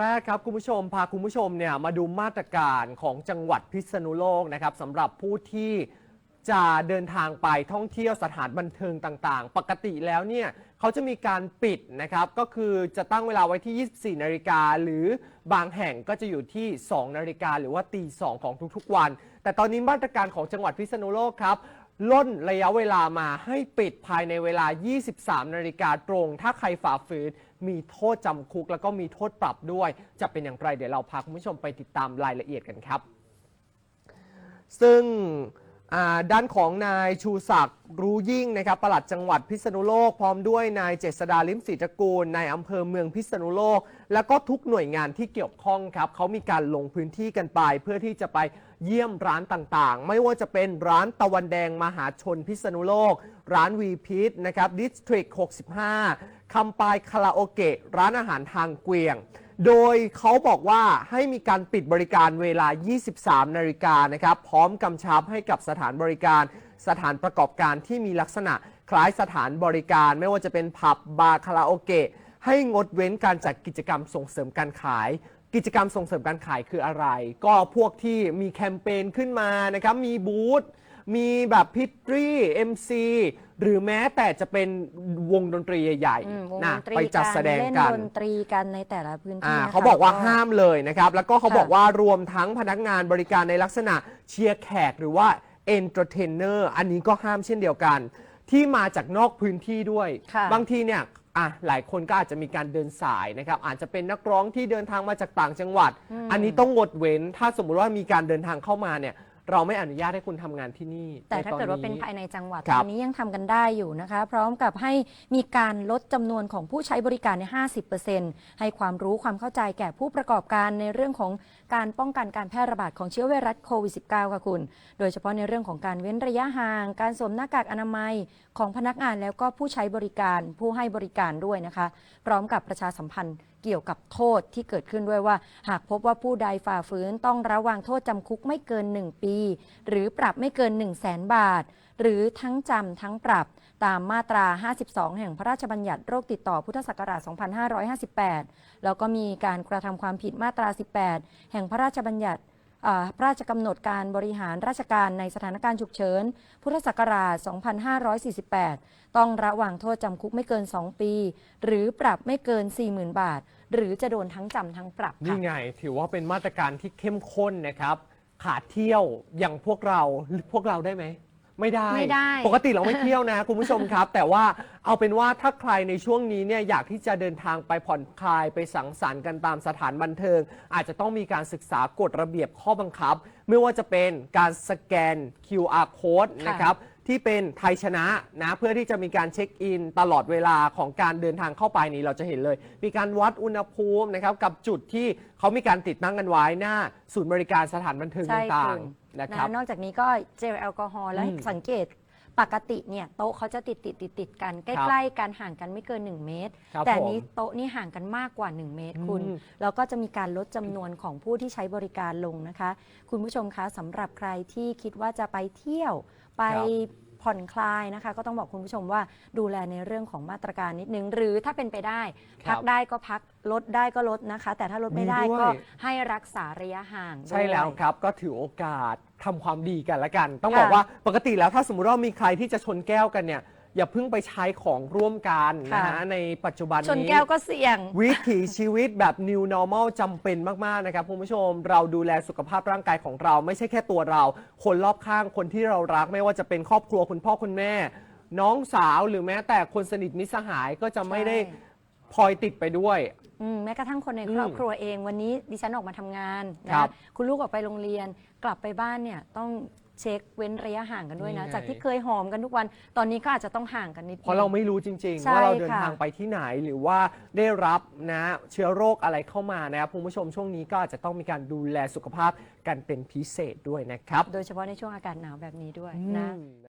แรกครับคุณผู้ชมพาคุณผู้ชมเนี่ยมาดูมาตรการของจังหวัดพิษณุโลกนะครับสำหรับผู้ที่จะเดินทางไปท่องเที่ยวสถานบันเทิงต่างๆ ปกติแล้วเนี่ยเขาจะมีการปิดนะครับก็คือจะตั้งเวลาไว้ที่ 24 นาฬิกาหรือบางแห่งก็จะอยู่ที่ 2 นาฬิกาหรือว่าตีสองของทุกๆวัน แต่ตอนนี้มาตรการของจังหวัดพิษณุโลกครับ ล่นระยะเวลามาให้ปิดภายในเวลา 23 นาฬิกาตรง ถ้าใครฝ่าฝืนมีโทษจำคุก แล้วก็มีโทษปรับด้วย จะเป็นอย่างไรเดี๋ยวเราพาคุณผู้ชมไปติดตามรายละเอียดกันครับ ซึ่ง อ่าด้านของนายชูศักดิ์รู้ยิ่งนะครับปลัดจังหวัดพิษณุโลก พร้อมด้วยนายเจษดาลิมศรีตระกูลนายอำเภอเมืองพิษณุโลก แล้วก็ทุกหน่วยงานที่เกี่ยวข้องครับเขามีการลงพื้นที่กันไป เพื่อที่จะไปเยี่ยมร้านต่างๆ ไม่ว่าจะเป็นร้านตะวันแดงมหาชนพิษณุโลก ร้านวีพีทนะครับดิสทริก65คำปายคาราโอเกะร้านอาหารทางเกวียง โดยเขาบอกว่าให้มีการปิดบริการเวลา 23 นาฬิกานะครับ พร้อมกำชับให้กับสถานบริการ สถานประกอบการที่มีลักษณะคล้ายสถานบริการ ไม่ว่าจะเป็นผับบาร์คาราโอเกะให้งดเว้นการจัดกิจกรรมส่งเสริมการขาย กิจกรรมส่งเสริมการขายคืออะไร ก็พวกที่มีแคมเปญขึ้นมานะครับ มีบูธมีแบบพิตรี MC หรือแม้แต่จะเป็นวงดนตรีใหญ่อืมวงๆนะดนตรีไปจัดแสดงกันเล่นดนตรีกันในแต่ละพื้นที่อ่านะคะ เขาบอกว่าแล้วห้ามเลยนะครับ แล้วก็เขาค่ะ บอกว่ารวมทั้งพนักงานบริการในลักษณะเชียร์แขกหรือว่าเอนเตอร์เทนเนอร์อันนี้ก็ห้ามเช่นเดียวกัน ที่มาจากนอกพื้นที่ด้วย ค่ะบางทีเนี่ยอะหลายคนก็อาจจะมีการเดินสายนะครับ อาจจะเป็นนักร้องที่เดินทางมาจากต่างจังหวัดอันนี้ต้องงดเว้นถ้าสมมุติว่ามีการเดินทางเข้ามาเนี่ย เราไม่อนุญาตให้คุณทำงานที่นี่แต่ถ้าใตอเกิดว่าเป็นภายในจังหวัดครัตบอนนี้ยังทำกันได้อยู่นะคะ พร้อมกับให้มีการลดจำนวนของผู้ใช้บริการใน 50%ให้ความรู้ความเข้าใจแก่ผู้ประกอบการในเรื่องของการป้องกันการแพร่ระบาดของเชื้อไวรัสโควิด -19 ค่ะคุณ โดยเฉพาะในเรื่องของการเว้นระยะห่าง การสวมหน้ากากอนามัยของพนักงานแล้วก็ผู้ใช้บริการผู้ให้บริการด้วยนะคะ พร้อมกับประชาสัมพันธ์เกี่ยวกับโทษที่เกิดขึ้นด้วยว่า หากพบว่าผู้ใดฝ่าฝืนต้องระวังโทษจำคุกไม่เกิน 1 ปีหรือปรับไม่เกิน 1 0 0 0 0แสนบาท หรือทั้งจำทั้งปรับตามมาตรา 52 แห่งพระราชบัญญัติโรคติดต่อพุทธศักราช 2558 แล้วก็มีการกระทำความผิดมาตรา 18 แห่งพระราชบัญญัติพระราชกำหนดการบริหารราชการในสถานการณ์ฉุกเฉิน พุทธศักราช 2548 ต้องระวังโทษจำคุกไม่เกิน 2 ปี หรือปรับไม่เกิน 40,000 บาท หรือจะโดนทั้งจำทั้งปรับ นี่ไง ถือว่าเป็นมาตรการที่เข้มข้นนะครับ ขาเที่ยวอย่างพวกเราพวกเราได้ไหม ไม่ได้ ไม่ได้ ปกติเราไม่เที่ยวนะ คุณผู้ชมครับ แต่ว่าเอาเป็นว่าถ้าใครในช่วงนี้เนี่ยอยากที่จะเดินทางไปผ่อนคลายไปสังสรรค์กันตามสถานบันเทิง อาจจะต้องมีการศึกษากฎระเบียบข้อบังคับ ไม่ว่าจะเป็นการสแกน QR code ค่ะนะครับ ที่เป็นไทยชนะนะเพื่อที่จะมีการเช็คอินตลอดเวลาของการเดินทางเข้าไปนี้เราจะเห็นเลย มีการวัดอุณหภูมินะครับกับจุดที่เขามีการติดตั้งกันไว้หน้าศูนย์บริการสถานบันเทิงใช่ต่าคุงณๆนะครับ นอกจากนี้ก็เจลแอลกอฮอล์แล้วอืมสังเกตปกติเนี่ยโต๊ะเขาจะติดติดติดติดๆๆกันใกล้ๆกันห่างกันไม่เกิน 1 เมตร ครับแต่อันนี้ผมโต๊ะนี่ห่างกันมากกว่า 1 เมตรคุณ อืม แล้วก็จะมีการลดจำนวนของผู้ที่ใช้บริการลงนะคะ คุณผู้ชมคะสำหรับใครที่คิดว่าจะไปเที่ยว ไปครับผ่อนคลายนะคะ ก็ต้องบอกคุณผู้ชมว่าดูแลในเรื่องของมาตรการนิดนึง หรือถ้าเป็นไปได้พักได้ก็พักลดได้ก็ลดนะคะ แต่ถ้าลดไม่ได้มีด้วยก็ให้รักษาระยะห่างใช่แล้วด้วยครับก็ถือโอกาสทำความดีกันละกัน ต้องค่ะบอกว่าปกติแล้วถ้าสมมุติว่ามีใครที่จะชนแก้วกันเนี่ย อย่าเพิ่งไปใช้ของร่วมกันนะฮะในปัจจุบันชนนี้ แก้วก็เสี่ยง วิถีชีวิตแบบ new normal จำเป็นมาก ๆ นะครับคุณผู้ชม เราดูแลสุขภาพร่างกายของเราไม่ใช่แค่ตัวเรา คนรอบข้างคนที่เรารักไม่ว่าจะเป็นครอบครัวคุณพ่อคุณแม่ น้องสาวหรือแม้แต่คนสนิทมิตรสหายก็จะไม่ได้ใช่ พลอยติดไปด้วย อืมแม้กระทั่งคนในอืมครอบครัวเองวันนี้ดิฉันออกมาทำงานนะครับ คุณลูกออกไปโรงเรียน กลับไปบ้านเนี่ยต้อง เช็คเว้นระยะห่างกันด้วยนะ นี่ไง จากที่เคยหอมกันทุกวันตอนนี้ก็อาจจะต้องห่างกันนิดนึง เพราะเราไม่รู้จริงๆใช่ว่าเราเดินค่ะทางไปที่ไหนหรือว่าได้รับนะเชื้อโรคอะไรเข้ามานะครับคุณผู้ชมช่วงนี้ก็อาจจะต้องมีการดูแลสุขภาพกันเป็นพิเศษด้วยนะครับโดยเฉพาะในช่วงอากาศหนาวแบบนี้ด้วยอืนะม